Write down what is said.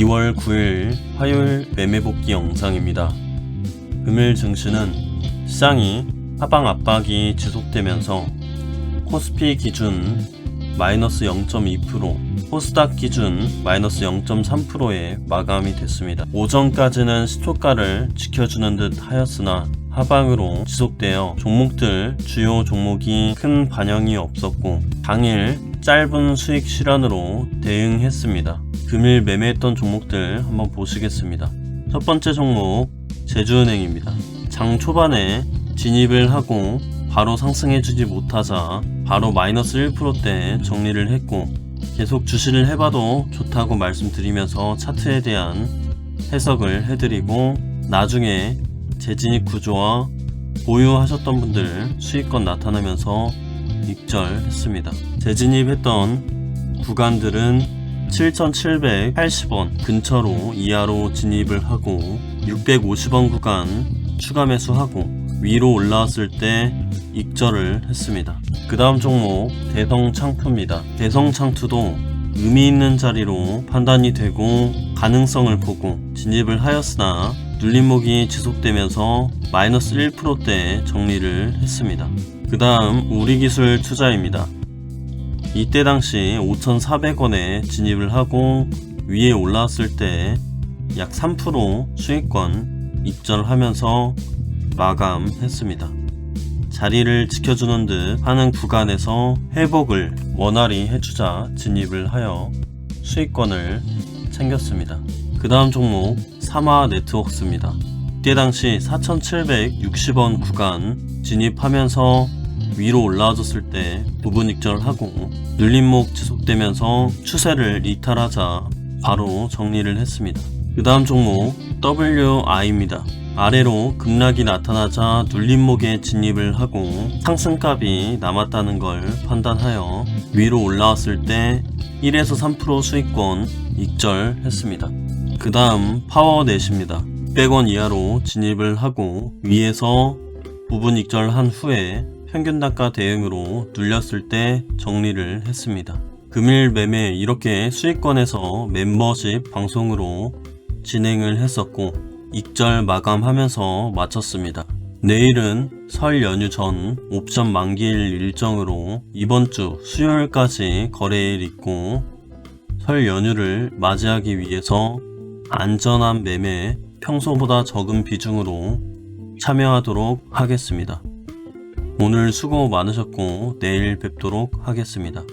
2월 9일 화요일 매매 복귀 영상입니다. 금일 증시는 시장이 하방 압박이 지속되면서 코스피 기준 마이너스 0.2%, 코스닥 기준 마이너스 0.3%에 마감이 됐습니다. 오전까지는 시초가를 지켜주는 듯 하였으나 하방으로 지속되어 종목들 주요 종목이 큰 반영이 없었고 당일 짧은 수익 실현으로 대응했습니다. 금일 매매했던 종목들 한번 보시겠습니다. 첫 번째 종목 제주은행입니다. 장 초반에 진입을 하고 바로 상승해주지 못하자 바로 마이너스 1%대 정리를 했고 계속 주시를 해봐도 좋다고 말씀드리면서 차트에 대한 해석을 해드리고 나중에 재진입 구조와 보유하셨던 분들 수익권 나타나면서 익절했습니다. 재진입했던 구간들은 7,780원 근처로 이하로 진입을 하고 650원 구간 추가 매수하고 위로 올라왔을 때 익절을 했습니다. 그 다음 종목 대성창투입니다. 대성창투도 의미 있는 자리로 판단이 되고 가능성을 보고 진입을 하였으나 눌림목이 지속되면서 마이너스 1%대 정리를 했습니다. 그 다음 우리기술 투자입니다. 이때 당시 5,400원에 진입을 하고 위에 올라왔을 때 약 3% 수익권 입절하면서 마감했습니다. 자리를 지켜주는 듯 하는 구간에서 회복을 원활히 해주자 진입을 하여 수익권을 챙겼습니다. 그 다음 종목 사마 네트워크스입니다. 이때 당시 4,760원 구간 진입하면서 위로 올라와줬을 때 부분 익절하고 눌림목 지속되면서 추세를 이탈하자 바로 정리를 했습니다. 그 다음 종목 WI입니다. 아래로 급락이 나타나자 눌림목에 진입을 하고 상승값이 남았다는 걸 판단하여 위로 올라왔을 때 1에서 3% 수익권 익절했습니다. 그 다음 파워넷입니다. 100원 이하로 진입을 하고 위에서 부분 익절한 후에 평균 단가 대응으로 눌렸을 때 정리를 했습니다. 금일 매매 이렇게 수익권에서 멤버십 방송으로 진행을 했었고 익절 마감하면서 마쳤습니다. 내일은 설 연휴 전 옵션 만기일 일정으로 이번 주 수요일까지 거래일 있고 설 연휴를 맞이하기 위해서 안전한 매매 평소보다 적은 비중으로 참여하도록 하겠습니다. 오늘 수고 많으셨고 내일 뵙도록 하겠습니다.